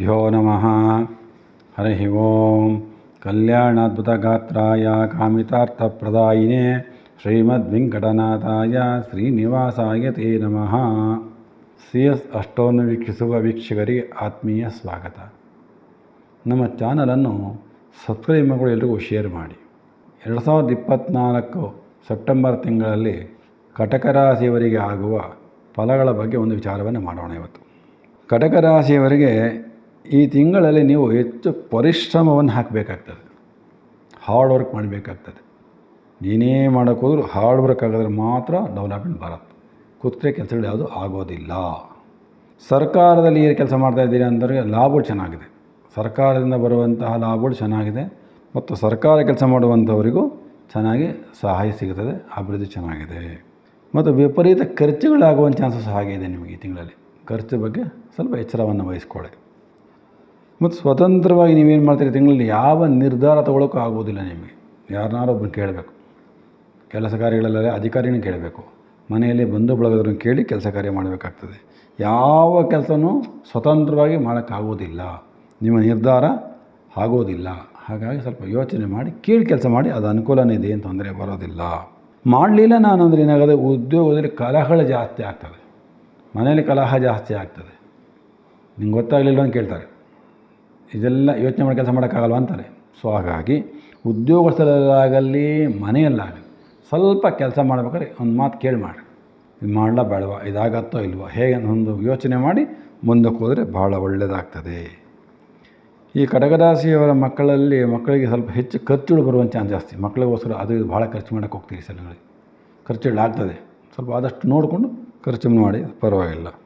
ಶ್ರೀಗುರುಭ್ಯೋ ನಮಃ ಹರಿ ಓಂ ಕಲ್ಯಾಣದ್ಭುತಗಾತ್ರ ಕಾಮಿತಾರ್ಥಪ್ರದಾಯ ಶ್ರೀಮದ್ ವೆಂಕಟನಾಥಾಯ ಶ್ರೀನಿವಾಸಾಯ ತೇ ನಮಃ ಸಿ ಎಸ್ ಅಷ್ಟೋನ್ನು ವೀಕ್ಷಿಸುವ ವೀಕ್ಷಕರಿಗೆ ಆತ್ಮೀಯ ಸ್ವಾಗತ. ನಮ್ಮ ಚಾನಲನ್ನು ಸಬ್ಸ್ಕ್ರೈಬ್ ಮಾಡಿಕೊಂಡು ಎಲ್ರಿಗೂ ಶೇರ್ ಮಾಡಿ. ಎರಡು ಸಾವಿರದ ಇಪ್ಪತ್ತ್ನಾಲ್ಕು ಸೆಪ್ಟೆಂಬರ್ ತಿಂಗಳಲ್ಲಿ ಕಟಕ ರಾಶಿಯವರಿಗೆ ಆಗುವ ಫಲಗಳ ಬಗ್ಗೆ ಒಂದು ವಿಚಾರವನ್ನು ಮಾಡೋಣ ಇವತ್ತು. ಕಟಕ ರಾಶಿಯವರಿಗೆ ಈ ತಿಂಗಳಲ್ಲಿ ನೀವು ಹೆಚ್ಚು ಪರಿಶ್ರಮವನ್ನು ಹಾಕಬೇಕಾಗ್ತದೆ. ಹಾರ್ಡ್ ವರ್ಕ್ ಮಾಡಬೇಕಾಗ್ತದೆ. ನೀನೇ ಮಾಡೋಕ್ಕೋದ್ರೂ ಹಾರ್ಡ್ ವರ್ಕ್ ಆಗಿದ್ರೆ ಮಾತ್ರ ಡೆವಲಪ್ಮೆಂಟ್ ಬರುತ್ತೆ. ಕೂತ್ರೆ ಕೆಲಸಗಳು ಯಾವುದು ಆಗೋದಿಲ್ಲ. ಸರ್ಕಾರದಲ್ಲಿ ಏನು ಕೆಲಸ ಮಾಡ್ತಾ ಇದ್ದೀರಿ ಅಂದರೆ ಲಾಭಗಳು ಚೆನ್ನಾಗಿದೆ. ಸರ್ಕಾರದಿಂದ ಬರುವಂತಹ ಲಾಭಗಳು ಚೆನ್ನಾಗಿದೆ. ಮತ್ತು ಸರ್ಕಾರ ಕೆಲಸ ಮಾಡುವಂಥವರಿಗೂ ಚೆನ್ನಾಗಿ ಸಹಾಯ ಸಿಗುತ್ತದೆ, ಅಭಿವೃದ್ಧಿ ಚೆನ್ನಾಗಿದೆ. ಮತ್ತು ವಿಪರೀತ ಖರ್ಚುಗಳಾಗುವಂಥ ಚಾನ್ಸಸ್ ಹಾಗೆ ಇದೆ ನಿಮಗೆ ಈ ತಿಂಗಳಲ್ಲಿ. ಖರ್ಚು ಬಗ್ಗೆ ಸ್ವಲ್ಪ ಎಚ್ಚರವನ್ನು ವಹಿಸ್ಕೊಳ್ಳಿ. ಮತ್ತು ಸ್ವತಂತ್ರವಾಗಿ ನೀವೇನು ಮಾಡ್ತೀರಿ ತಿಂಗಳಲ್ಲಿ ಯಾವ ನಿರ್ಧಾರ ತೊಗೊಳೋಕ್ಕೂ ಆಗೋದಿಲ್ಲ ನಿಮಗೆ. ಯಾರನ್ನಾರು ಒಬ್ಬರು ಕೇಳಬೇಕು. ಕೆಲಸ ಕಾರ್ಯಗಳಲ್ಲೆಲ್ಲ ಅಧಿಕಾರಿನೂ ಕೇಳಬೇಕು. ಮನೆಯಲ್ಲಿ ಬಂಧು ಬಳಗದವ್ರನ್ನ ಕೇಳಿ ಕೆಲಸ ಕಾರ್ಯ ಮಾಡಬೇಕಾಗ್ತದೆ. ಯಾವ ಕೆಲಸನೂ ಸ್ವತಂತ್ರವಾಗಿ ಮಾಡೋಕ್ಕಾಗೋದಿಲ್ಲ ನಿಮ್ಮ ನಿರ್ಧಾರ ಆಗೋದಿಲ್ಲ ಹಾಗಾಗಿ ಸ್ವಲ್ಪ ಯೋಚನೆ ಮಾಡಿ, ಕೇಳಿ ಕೆಲಸ ಮಾಡಿ, ಅದು ಅನುಕೂಲನೇ ಇದೆ ಏನು ತೊಂದರೆ ಬರೋದಿಲ್ಲ. ಮಾಡಲಿಲ್ಲ ನಾನು ಅಂದರೆ ಏನಾಗುತ್ತೆ ಉದ್ಯೋಗದಲ್ಲಿ ಕಲಹಗಳು ಜಾಸ್ತಿ ಆಗ್ತದೆ ಮನೆಯಲ್ಲಿ ಕಲಹ ಜಾಸ್ತಿ ಆಗ್ತದೆ. ನಿಮ್ಗೆ ಗೊತ್ತಾಗಲಿಲ್ಲ ಅಂತ ಕೇಳ್ತಾರೆ. ಇದೆಲ್ಲ ಯೋಚನೆ ಮಾಡಿ ಕೆಲಸ ಮಾಡೋಕ್ಕಾಗಲ್ವ ಅಂತಾರೆ. ಸೊ ಹಾಗಾಗಿ ಉದ್ಯೋಗ ಸ್ಥಳದಲ್ಲಾಗಲಿ ಮನೆಯಲ್ಲಾಗಲಿ ಸ್ವಲ್ಪ ಕೆಲಸ ಮಾಡ್ಬೇಕಾದ್ರೆ ಒಂದು ಮಾತು ಕೇಳಿ ಮಾಡಿ ಇದು ಮಾಡಲ ಬೇಡವಾ? ಇದಾಗತ್ತೋ ಇಲ್ವೋ? ಹೇಗೆ ಒಂದು ಯೋಚನೆ ಮಾಡಿ ಮುಂದಕ್ಕೆ ಹೋದರೆ ಭಾಳ ಒಳ್ಳೆಯದಾಗ್ತದೆ ಈ ಕಡಗದಾಸಿಯವರ ಮಕ್ಕಳಲ್ಲಿ ಮಕ್ಕಳಿಗೆ ಸ್ವಲ್ಪ ಹೆಚ್ಚು ಖರ್ಚುಗಳು ಬರುವ ಚಾನ್ಸ್ ಜಾಸ್ತಿ. ಮಕ್ಕಳಿಗೋಸ್ಕರ ಅದು ಇದು ಭಾಳ ಖರ್ಚು ಮಾಡೋಕ್ಕೆ ಹೋಗ್ತೀರಿ ಸಲಗಳಿಗೆ ಖರ್ಚುಗಳಾಗ್ತದೆ ಸ್ವಲ್ಪ ಆದಷ್ಟು ನೋಡಿಕೊಂಡು ಖರ್ಚು ಮಾಡಿ, ಪರವಾಗಿಲ್ಲ.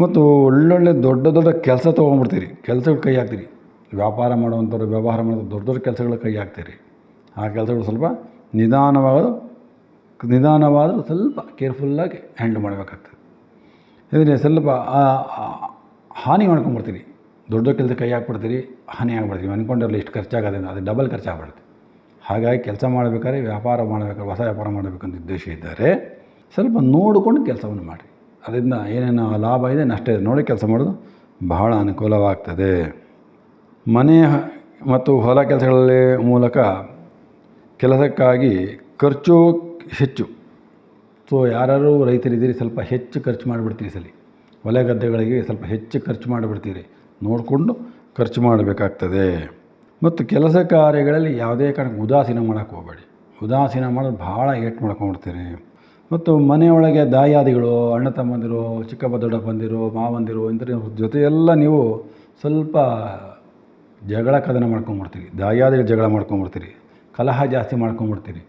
ಮತ್ತು ಒಳ್ಳೊಳ್ಳೆ ದೊಡ್ಡ ದೊಡ್ಡ ಕೆಲಸ ತೊಗೊಂಡ್ಬಿಡ್ತೀರಿ ಕೆಲ್ಸಗಳು ಕೈ ಹಾಕ್ತೀರಿ. ವ್ಯಾಪಾರ ಮಾಡುವಂಥವ್ರು, ವ್ಯವಹಾರ ಮಾಡೋ ದೊಡ್ಡ ದೊಡ್ಡ ಕೆಲಸಗಳು ಕೈ ಹಾಕ್ತೀರಿ. ಆ ಕೆಲಸಗಳು ಸ್ವಲ್ಪ ನಿಧಾನವಾಗೋದು ನಿಧಾನವಾದರೂ ಸ್ವಲ್ಪ ಕೇರ್ಫುಲ್ಲಾಗಿ ಹ್ಯಾಂಡಲ್ ಮಾಡಬೇಕಾಗ್ತದೆ. ಇದರಲ್ಲಿ ಸ್ವಲ್ಪ ಹಾನಿ ಮಾಡ್ಕೊಂಡ್ಬಿಡ್ತೀರಿ ದೊಡ್ಡ ಕೆಲಸ ಕೈ ಹಾಕ್ಬಿಡ್ತೀರಿ, ಹಾನಿ ಆಗ್ಬಿಡ್ತೀವಿ ಅಂದ್ಕೊಂಡಿರಲಿ ಇಷ್ಟು ಖರ್ಚಾಗೋದ್ರಿಂದ ಅದು ಡಬಲ್ ಖರ್ಚಾಗ್ಬಿಡುತ್ತೆ. ಹಾಗಾಗಿ ಕೆಲಸ ಮಾಡಬೇಕಾದ್ರೆ ವ್ಯಾಪಾರ ಮಾಡಬೇಕಾದ್ರೆ, ಹೊಸ ವ್ಯಾಪಾರ ಮಾಡಬೇಕಂತ ಉದ್ದೇಶ ಇದ್ದಾರೆ ಸ್ವಲ್ಪ ನೋಡಿಕೊಂಡು ಕೆಲಸವನ್ನು ಮಾಡಿ ಅದರಿಂದ ಏನೇನು ಲಾಭ ಇದೆ, ನಷ್ಟ ಇದೆ. ನೋಡಿ ಕೆಲಸ ಮಾಡೋದು ಬಹಳ ಅನುಕೂಲವಾಗ್ತದೆ. ಮನೆ ಮತ್ತು ಹೊಲ ಕೆಲಸಗಳಲ್ಲಿ ಮೂಲಕ ಕೆಲಸಕ್ಕಾಗಿ ಖರ್ಚು ಹೆಚ್ಚು. ಸೊ ಯಾರು ರೈತರಿದ್ದೀರಿ, ಸ್ವಲ್ಪ ಹೆಚ್ಚು ಖರ್ಚು ಮಾಡಿಬಿಡ್ತೀರಿ ಸಲಿ. ಹೊಲ ಗದ್ದೆಗಳಿಗೆ ಸ್ವಲ್ಪ ಹೆಚ್ಚು ಖರ್ಚು ಮಾಡಿಬಿಡ್ತೀರಿ. ನೋಡಿಕೊಂಡು ಖರ್ಚು ಮಾಡಬೇಕಾಗ್ತದೆ. ಮತ್ತು ಕೆಲಸ ಕಾರ್ಯಗಳಲ್ಲಿ ಯಾವುದೇ ಕಾರಣಕ್ಕೆ ಉದಾಸೀನ ಮಾಡೋಕ್ಕೆ ಹೋಗಬೇಡಿ. ಉದಾಸೀನ ಮಾಡೋದು ಭಾಳ ಏಟು ಮಾಡ್ಕೊಂಡ್ಬಿಡ್ತೀರಿ. ಮತ್ತು ಮನೆಯೊಳಗೆ ದಾಯಾದಿಗಳು, ಅಣ್ಣ ತಮ್ಮಂದಿರು, ಚಿಕ್ಕಪ್ಪ, ದೊಡ್ಡಪ್ಪಂದಿರು, ಮಾವಂದಿರು ಇಂಥವ್ರ ಜೊತೆಯೆಲ್ಲ ನೀವು ಸ್ವಲ್ಪ ಜಗಳ ಕದನ ಮಾಡ್ಕೊಂಬಿಡ್ತೀರಿ. ದಾಯಾದಿಗಳು ಜಗಳ ಮಾಡ್ಕೊಂಬಿಡ್ತೀರಿ. ಕಲಹ ಜಾಸ್ತಿ ಮಾಡ್ಕೊಂಬಿಡ್ತೀರಿ.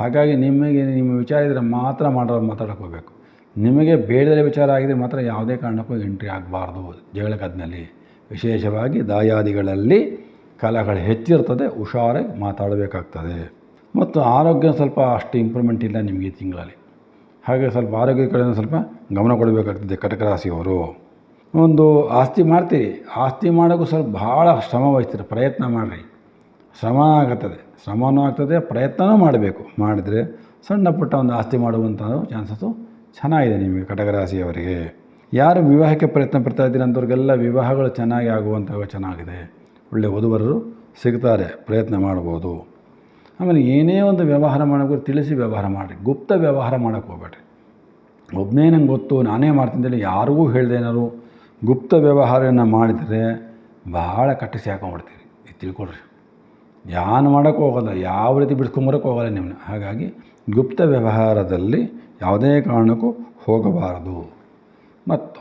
ಹಾಗಾಗಿ ನಿಮಗೆ, ನಿಮ್ಮ ವಿಚಾರ ಇದ್ದರೆ ಮಾತ್ರ ಮಾಡೋ ಮಾತಾಡೋಕೆ ಹೋಗಬೇಕು. ನಿಮಗೆ ಬೇಡದ ವಿಚಾರ ಆಗಿದ್ರೆ ಮಾತ್ರ ಯಾವುದೇ ಕಾರಣಕ್ಕೂ ಎಂಟ್ರಿ ಆಗಬಾರ್ದು ಜಗಳ ಕದನಲ್ಲಿ. ವಿಶೇಷವಾಗಿ ದಾಯಾದಿಗಳಲ್ಲಿ ಕಲಹಗಳು ಹೆಚ್ಚಿರ್ತದೆ, ಹುಷಾರಾಗಿ ಮಾತಾಡಬೇಕಾಗ್ತದೆ. ಮತ್ತು ಆರೋಗ್ಯ ಸ್ವಲ್ಪ ಅಷ್ಟು ಇಂಪ್ರೂವ್ಮೆಂಟ್ ಇಲ್ಲ ನಿಮಗೆ ಈ ತಿಂಗಳಲ್ಲಿ. ಹಾಗೆ ಸ್ವಲ್ಪ ಆರೋಗ್ಯ ಕಡೆಯಿಂದ ಸ್ವಲ್ಪ ಗಮನ ಕೊಡಬೇಕಾಗ್ತದೆ ಕಟಕ ರಾಶಿಯವರು ಒಂದು ಆಸ್ತಿ ಮಾಡ್ತೀರಿ. ಆಸ್ತಿ ಮಾಡೋಕ್ಕೂ ಸ್ವಲ್ಪ ಭಾಳ ಶ್ರಮ ವಹಿಸ್ತೀರಿ. ಪ್ರಯತ್ನ ಮಾಡಿರಿ. ಶ್ರಮ ಆಗುತ್ತದೆ. ಶ್ರಮವೂ ಆಗ್ತದೆ ಪ್ರಯತ್ನವೂ ಮಾಡಬೇಕು. ಮಾಡಿದರೆ ಸಣ್ಣ ಪುಟ್ಟ ಒಂದು ಆಸ್ತಿ ಮಾಡುವಂಥ ಚಾನ್ಸಸ್ಸು ಚೆನ್ನಾಗಿದೆ ನಿಮಗೆ ಕಟಕ ರಾಶಿಯವರಿಗೆ ಯಾರು ವಿವಾಹಕ್ಕೆ ಪ್ರಯತ್ನ ಪಡ್ತಾ ಇದ್ದೀರಿ ಅಂಥವ್ರಿಗೆಲ್ಲ ವಿವಾಹಗಳು ಚೆನ್ನಾಗಿ ಆಗುವಂಥ ಚೆನ್ನಾಗಿದೆ. ಒಳ್ಳೆಯ ವಧುವರರು ಸಿಗ್ತಾರೆ, ಪ್ರಯತ್ನ ಮಾಡ್ಬೋದು. ಆಮೇಲೆ ಏನೇ ಒಂದು ವ್ಯವಹಾರ ಮಾಡೋಕ್ಕೆ ತಿಳಿಸಿ ವ್ಯವಹಾರ ಮಾಡಿ ಗುಪ್ತ ವ್ಯವಹಾರ ಮಾಡೋಕ್ಕೆ ಹೋಗ್ಬೇಡ್ರಿ. ಒಬ್ಬನೇ ನಂಗೆ ಗೊತ್ತು, ನಾನೇ ಮಾಡ್ತೀನಿ ಯಾರಿಗೂ ಹೇಳ್ದೇನಾದ್ರು ಗುಪ್ತ ವ್ಯವಹಾರನ ಮಾಡಿದರೆ ಭಾಳ ಕಟ್ಟಿಸಿ ಹಾಕೊಂಡ್ಬಿಡ್ತೀರಿ. ಇದು ತಿಳ್ಕೊಳ್ರಿ. ಯಾನು ಮಾಡೋಕ್ಕೆ ಹೋಗೋಲ್ಲ, ಯಾವ ರೀತಿ ಬಿಡ್ಸ್ಕೊಂಬರೋಕೆ ಹೋಗೋಲ್ಲ ನಿಮ್ಮನ್ನ ಹಾಗಾಗಿ ಗುಪ್ತ ವ್ಯವಹಾರದಲ್ಲಿ ಯಾವುದೇ ಕಾರಣಕ್ಕೂ ಹೋಗಬಾರದು. ಮತ್ತು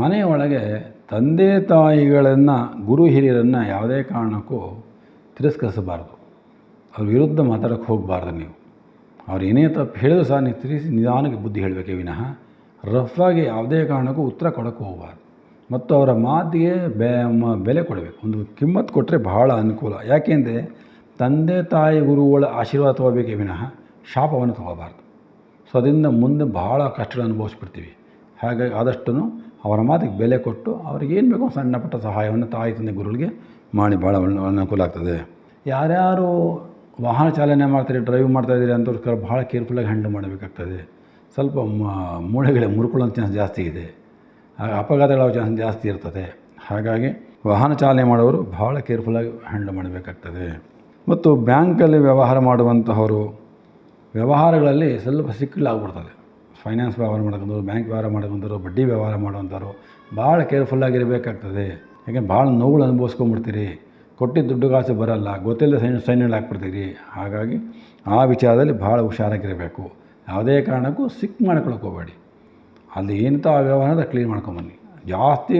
ಮನೆಯೊಳಗೆ ತಂದೆ ತಾಯಿಗಳನ್ನು, ಗುರು ಹಿರಿಯರನ್ನು ಯಾವುದೇ ಕಾರಣಕ್ಕೂ ತಿರಸ್ಕರಿಸಬಾರ್ದು. ಅವ್ರ ವಿರುದ್ಧ ಮಾತಾಡೋಕ್ಕೆ ಹೋಗಬಾರ್ದು ನೀವು. ಅವ್ರು ಏನೇ ತಪ್ಪು ಹೇಳಿದ್ರು ಸಹ ನೀವು ತಿಳಿಸಿ ನಿಧಾನಕ್ಕೆ ಬುದ್ಧಿ ಹೇಳಬೇಕೇ ವಿನಃ ರಫಾಗಿ ಯಾವುದೇ ಕಾರಣಕ್ಕೂ ಉತ್ತರ ಕೊಡೋಕ್ಕೆ ಹೋಗಬಾರ್ದು. ಮತ್ತು ಅವರ ಮಾತಿಗೆ ಬೆ ಬೆಲೆ ಕೊಡಬೇಕು. ಒಂದು ಕಿಮ್ಮತ್ತು ಕೊಟ್ಟರೆ ಬಹಳ ಅನುಕೂಲ. ಯಾಕೆಂದರೆ ತಂದೆ ತಾಯಿ ಗುರುಗಳ ಆಶೀರ್ವಾದ ತಗೋಬೇಕೇ ವಿನಃ ಶಾಪವನ್ನು ತಗೋಬಾರ್ದು. ಸೊ ಅದರಿಂದ ಮುಂದೆ ಬಹಳ ಕಷ್ಟಗಳು ಅನುಭವಿಸ್ಬಿಡ್ತೀವಿ. ಹಾಗಾಗಿ ಆದಷ್ಟು ಅವರ ಮಾತಿಗೆ ಬೆಲೆ ಕೊಟ್ಟು ಅವ್ರಿಗೆ ಏನು ಬೇಕೋ ಸಣ್ಣ ಪುಟ್ಟ ಸಹಾಯವನ್ನು ತಾಯಿ, ತಂದೆ, ಗುರುಗಳಿಗೆ ಮಾಡಿ ಭಾಳ ಅನುಕೂಲ ಆಗ್ತದೆ. ಯಾರ್ಯಾರು ವಾಹನ ಚಾಲನೆ ಮಾಡ್ತಾರೆ ಡ್ರೈವ್ ಮಾಡ್ತಾಯಿದ್ದೀರಿ ಅಂಥವ್ರು ಭಾಳ ಕೇರ್ಫುಲ್ಲಾಗಿ ಹ್ಯಾಂಡಲ್ ಮಾಡಬೇಕಾಗ್ತದೆ. ಸ್ವಲ್ಪ ಮೂಳೆಗಳೇ ಮುರ್ಕೊಳ್ಳೋ ಚಾನ್ಸ್ ಜಾಸ್ತಿ ಇದೆ. ಅಪಘಾತಗಳ ಚಾನ್ಸ್ ಜಾಸ್ತಿ ಇರ್ತದೆ. ಹಾಗಾಗಿ ವಾಹನ ಚಾಲನೆ ಮಾಡೋರು ಭಾಳ ಕೇರ್ಫುಲ್ಲಾಗಿ ಹ್ಯಾಂಡಲ್ ಮಾಡಬೇಕಾಗ್ತದೆ. ಮತ್ತು ಬ್ಯಾಂಕಲ್ಲಿ ವ್ಯವಹಾರ ಮಾಡುವಂತಹವರು ವ್ಯವಹಾರಗಳಲ್ಲಿ ಸ್ವಲ್ಪ ಸಿಕ್ಕಲಾಗ್ಬಿಡ್ತದೆ ಫೈನಾನ್ಸ್ ವ್ಯವಹಾರ ಮಾಡ್ಕೊಂಡವರು, ಬ್ಯಾಂಕ್ ವ್ಯವಹಾರ ಮಾಡ್ಕೊಂಡವರು, ಬಡ್ಡಿ ವ್ಯವಹಾರ ಮಾಡುವಂಥವ್ರು ಭಾಳ ಕೇರ್ಫುಲ್ಲಾಗಿರಬೇಕಾಗ್ತದೆ ಯಾಕೆಂದ್ರೆ ಭಾಳ ನೋವುಗಳು ಅನುಭವಿಸ್ಕೊಂಬಿಡ್ತೀರಿ. ಕೊಟ್ಟಿದ್ದ ದುಡ್ಡು ಕಾಸು ಬರಲ್ಲ, ಗೊತ್ತಿಲ್ಲದೆ ಸೈನ್ ಸೈನ್ಗಳು ಹಾಕ್ಬಿಡ್ತೀರಿ. ಹಾಗಾಗಿ ಆ ವಿಚಾರದಲ್ಲಿ ಭಾಳ ಹುಷಾರಾಗಿರಬೇಕು. ಯಾವುದೇ ಕಾರಣಕ್ಕೂ ಸಿಕ್ ಮಾಡ್ಕೊಳಕ್ಕೆ ಅಲ್ಲಿ ಏನಂತ ಆ ವ್ಯವಹಾರದ ಕ್ಲೀನ್ ಮಾಡ್ಕೊಂಬನ್ನಿ ಜಾಸ್ತಿ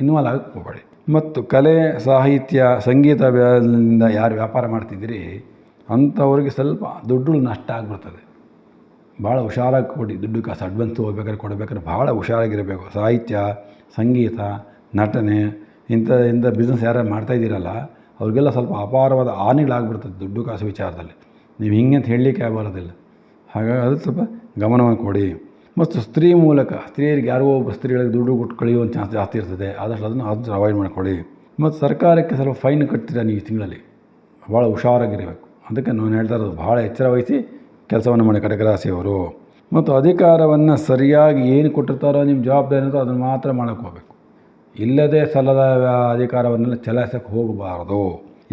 ಇನ್ವಾಲ್ವ್ ಆಗಕ್ಕೆ ಹೋಗಬೇಡಿ. ಮತ್ತು ಕಲೆ, ಸಾಹಿತ್ಯ, ಸಂಗೀತ ವ್ಯಾಲಿಂದ ಯಾರು ವ್ಯಾಪಾರ ಮಾಡ್ತಿದ್ದೀರಿ, ಅಂಥವ್ರಿಗೆ ಸ್ವಲ್ಪ ದುಡ್ಡು ನಷ್ಟ ಆಗಿಬಿಡ್ತದೆ. ಭಾಳ ಹುಷಾರಾಗಿ ಕೊಡಿ. ದುಡ್ಡು ಕಾಸು ಅಡ್ವಾನ್ಸ್ ಹೋಗ್ಬೇಕಾದ್ರೆ ಕೊಡಬೇಕಾದ್ರೆ ಭಾಳ ಹುಷಾರಾಗಿರಬೇಕು. ಸಾಹಿತ್ಯ, ಸಂಗೀತ, ನಟನೆ ಇಂಥ ಇಂಥ ಬಿಸ್ನೆಸ್ ಮಾಡ್ತಾ ಮಾಡ್ತಾಯಿದ್ದೀರಲ್ಲ ಅವ್ರಿಗೆಲ್ಲ ಸ್ವಲ್ಪ ಅಪಾರವಾದ ಹಾನಿಗಳಾಗ್ಬಿಡ್ತದೆ ದುಡ್ಡು ಕಾಸು ವಿಚಾರದಲ್ಲಿ. ನೀವು ಹಿಂಗೆ ಅಂತ ಹೇಳಲಿಕ್ಕೆ ಬರೋದಿಲ್ಲ ಹಾಗಾಗಿ ಅದು ಸ್ವಲ್ಪ ಗಮನವನ್ನು ಕೊಡಿ. ಮತ್ತು ಸ್ತ್ರೀ ಮೂಲಕ, ಸ್ತ್ರೀಯರಿಗೆ ಯಾರೋ ಒಬ್ಬ ಸ್ತ್ರೀಗಳಿಗೆ ದುಡ್ಡು ಕೊಟ್ಟು ಕಳೆಯುವಂಥ ಚಾನ್ಸ್ ಜಾಸ್ತಿ ಇರ್ತದೆ, ಆದಷ್ಟು ಅದನ್ನು ಆದಷ್ಟು ಅವಾಯ್ಡ್ ಮಾಡ್ಕೊಳ್ಳಿ. ಮತ್ತು ಸರ್ಕಾರಕ್ಕೆ ಸ್ವಲ್ಪ ಫೈನ್ ಕಟ್ತೀರಾ ನೀವು ತಿಂಗಳಲ್ಲಿ? ಭಾಳ ಹುಷಾರಾಗಿರಬೇಕು. ಅದಕ್ಕೆ ನಾನು ಹೇಳ್ತಾ ಇರೋದು ಭಾಳ ಎಚ್ಚರ ವಹಿಸಿ ಕೆಲಸವನ್ನು ಮಾಡಿ ಅವರು ಮತ್ತು ಅಧಿಕಾರವನ್ನು ಸರಿಯಾಗಿ ಏನು ಕೊಟ್ಟಿರ್ತಾರೋ ನಿಮ್ಮ ಜವಾಬ್ದಾರಿ ಅದನ್ನು ಮಾತ್ರ ಮಾಡೋಕ್ಕೆ ಹೋಗಬೇಕು. ಇಲ್ಲದೆ ಸಲ್ಲದ ಅಧಿಕಾರವನ್ನೆಲ್ಲ ಚಲಾಯಿಸೋಕ್ಕೆ ಹೋಗಬಾರ್ದು.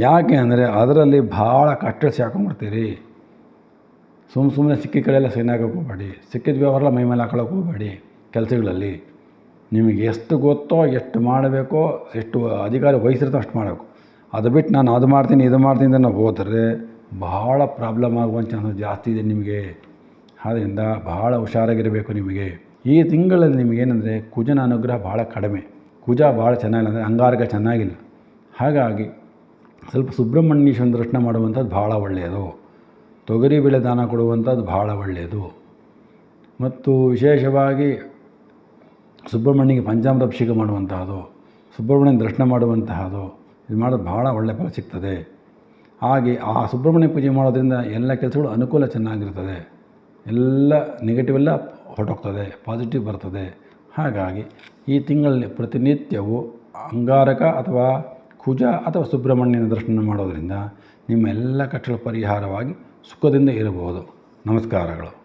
ಯಾಕೆ ಅಂದರೆ ಅದರಲ್ಲಿ ಭಾಳ ಕಟ್ಟಳಿಸಿ ಹಾಕೊಂಡ್ಬಿಡ್ತೀರಿ ಸುಮ್ಮ ಸುಮ್ಮನೆ ಸಿಕ್ಕಿ ಕಡೆಯೆಲ್ಲ ಸೈನ್ ಹಾಕೋಕೆ ಹೋಗಬೇಡಿ. ಸಿಕ್ಕಿದ ವ್ಯವಹಾರಲ್ಲ ಮೈ ಮೇಲೆ ಹಾಕೊಳ್ಳೋಕೆ ಹೋಗಬೇಡಿ ಕೆಲಸಗಳಲ್ಲಿ. ನಿಮಗೆ ಎಷ್ಟು ಗೊತ್ತೋ ಎಷ್ಟು ಮಾಡಬೇಕೋ ಎಷ್ಟು ಅಧಿಕಾರ ವಹಿಸಿರ್ತೋ ಅಷ್ಟು ಮಾಡಬೇಕು. ಅದು ಬಿಟ್ಟು ನಾನು ಅದು ಮಾಡ್ತೀನಿ, ಇದು ಮಾಡ್ತೀನಿ ಅಂತ ನಾವು ಹೋದರೆ ಭಾಳ ಪ್ರಾಬ್ಲಮ್ ಆಗುವಂಥ ಚಾನ್ಸಸ್ ಜಾಸ್ತಿ ಇದೆ ನಿಮಗೆ. ಆದ್ದರಿಂದ ಭಾಳ ಹುಷಾರಾಗಿರಬೇಕು ನಿಮಗೆ. ಈ ತಿಂಗಳಲ್ಲಿ ನಿಮಗೇನೆಂದರೆ ಕುಜನ ಅನುಗ್ರಹ ಭಾಳ ಕಡಿಮೆ. ಕುಜ ಭಾಳ ಚೆನ್ನಾಗಿಲ್ಲ ಅಂದರೆ ಅಂಗಾರಕ ಚೆನ್ನಾಗಿಲ್ಲ. ಹಾಗಾಗಿ ಸ್ವಲ್ಪ ಸುಬ್ರಹ್ಮಣ್ಯೇಶ್ವರನ ದರ್ಶನ ಮಾಡುವಂಥದ್ದು ಭಾಳ ಒಳ್ಳೆಯದು. ತೊಗರಿ ಬೆಳೆ ದಾನ ಕೊಡುವಂಥದ್ದು ಭಾಳ ಒಳ್ಳೆಯದು. ಮತ್ತು ವಿಶೇಷವಾಗಿ ಸುಬ್ರಹ್ಮಣ್ಯಗೆ ಪಂಚಾಮೃತ ಅಭಿಷೇಕ ಮಾಡುವಂತಹದ್ದು ಸುಬ್ರಹ್ಮಣ್ಯನ ದರ್ಶನ ಮಾಡುವಂತಹದು, ಇದು ಮಾಡೋದು ಭಾಳ ಒಳ್ಳೆಯ ಫಲ ಸಿಗ್ತದೆ. ಹಾಗೆ ಆ ಸುಬ್ರಹ್ಮಣ್ಯ ಪೂಜೆ ಮಾಡೋದ್ರಿಂದ ಎಲ್ಲ ಕೆಲಸಗಳು ಅನುಕೂಲ ಚೆನ್ನಾಗಿರ್ತದೆ. ಎಲ್ಲ ನೆಗೆಟಿವ್ ಎಲ್ಲ ಹೊರಟೋಗ್ತದೆ ಪಾಸಿಟಿವ್ ಬರ್ತದೆ. ಹಾಗಾಗಿ ಈ ತಿಂಗಳಲ್ಲಿ ಪ್ರತಿನಿತ್ಯವೂ ಅಂಗಾರಕ ಅಥವಾ ಕುಜ ಅಥವಾ ಸುಬ್ರಹ್ಮಣ್ಯನ ದರ್ಶನ ಮಾಡೋದರಿಂದ ನಿಮ್ಮ ಎಲ್ಲ ಕಷ್ಟಗಳ ಪರಿಹಾರವಾಗಿ ಸುಖದಿಂದ ಇರಬಹುದು. ನಮಸ್ಕಾರಗಳು.